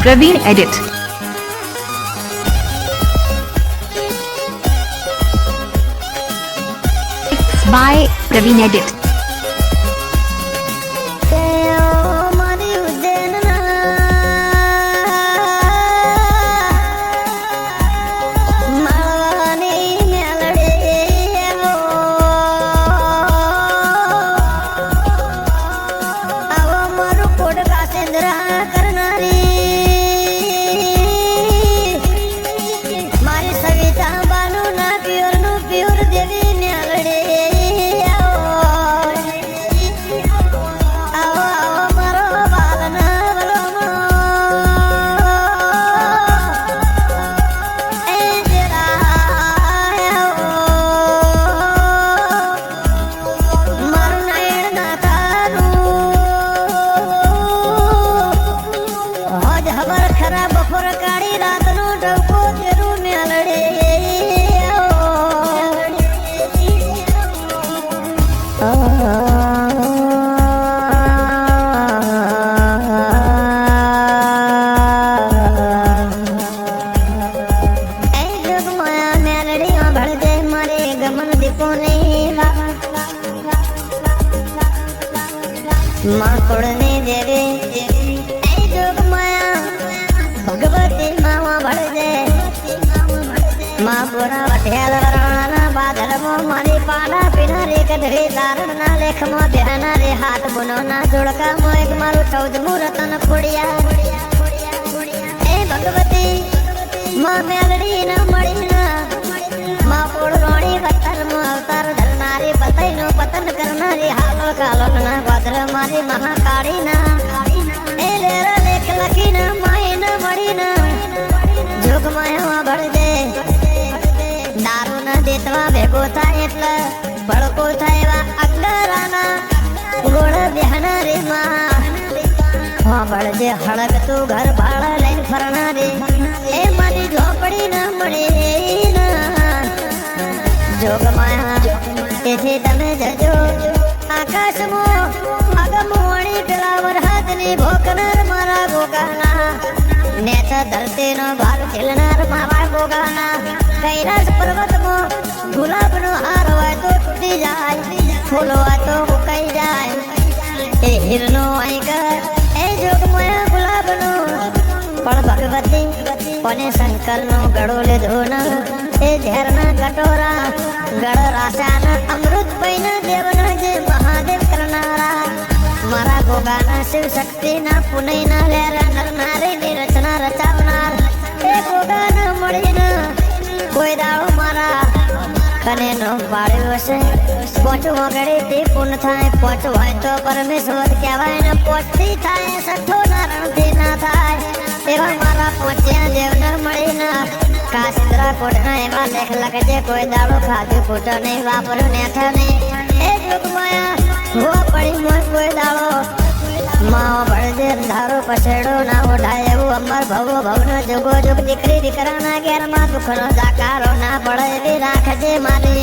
Praveen Edit. By Praveen Edit. માકોડની દેવી એ જોગમાયા ભગવતી માવા ભળજે મા પુરા વઠિયાલ વરણાના બાદરમાં મારી પાડા પીનારી કઢળી તારણના લેખમાં ધ્યાનારી હાથ બુનોના જોડકામાં એક મારું ચૌદમું રતન ખોડિયા એ ભગવતી માં મેલડી ન મળી ન માં પોળ રોણી વતરમાં અવતાર ધરનારી પતઈ નો પતન કરનારી હાલો કાલો ના ગોત્ર મારી મહાકાળી ના એ લેર લેખ જોગ માયા એટલે ભડકો થાય એવા અગરાના ગોળ બેહના રે માં. ભળજે બળજે હળક ઘર ભાળ લઈને રે એ મારી ઝોપડી મળે જોગ તેથી તમે જજો. આકાશમાં તૂટી જાય. ફૂલ હોય એ હીરનો આંકર એ જોગમાયા ગુલાબનો. પણ ભગવતી ગળો લીધો ન એ ઝેરના કટોરા ગળ રાશાના અમૃત શિવ શક્તિના પુનૈના લેર નરનારીની રચના રચાવનાર. એ ન મળીને કોઈ દાડો મારા. કને નો પાડ્યો હશે. પોચું વગડે તે પૂર્ણ થાય. પોચ હોય તો પરમેશ્વર કહેવાય ને પોચથી થાય. સઠ્ઠો નારણથી ના થાય. એવા મારા પોચ્યા ન મળીને. કાશિંદ્રા કોટના એવા લેખ લખજે. કોઈ દાડો ખાધું ખોટો નહીં વાપર્યું નેઠા નહીં એ જોગમાયા હો પડી મોય કોઈ દાડો. માવો ધારો પછેડો ના એવું અમર ભવો ભવનો જુગો જોગ દીકરી દીકરાના ઘેરમાં દુઃખનો જાકારો ના પડે એવી રાખજે મારી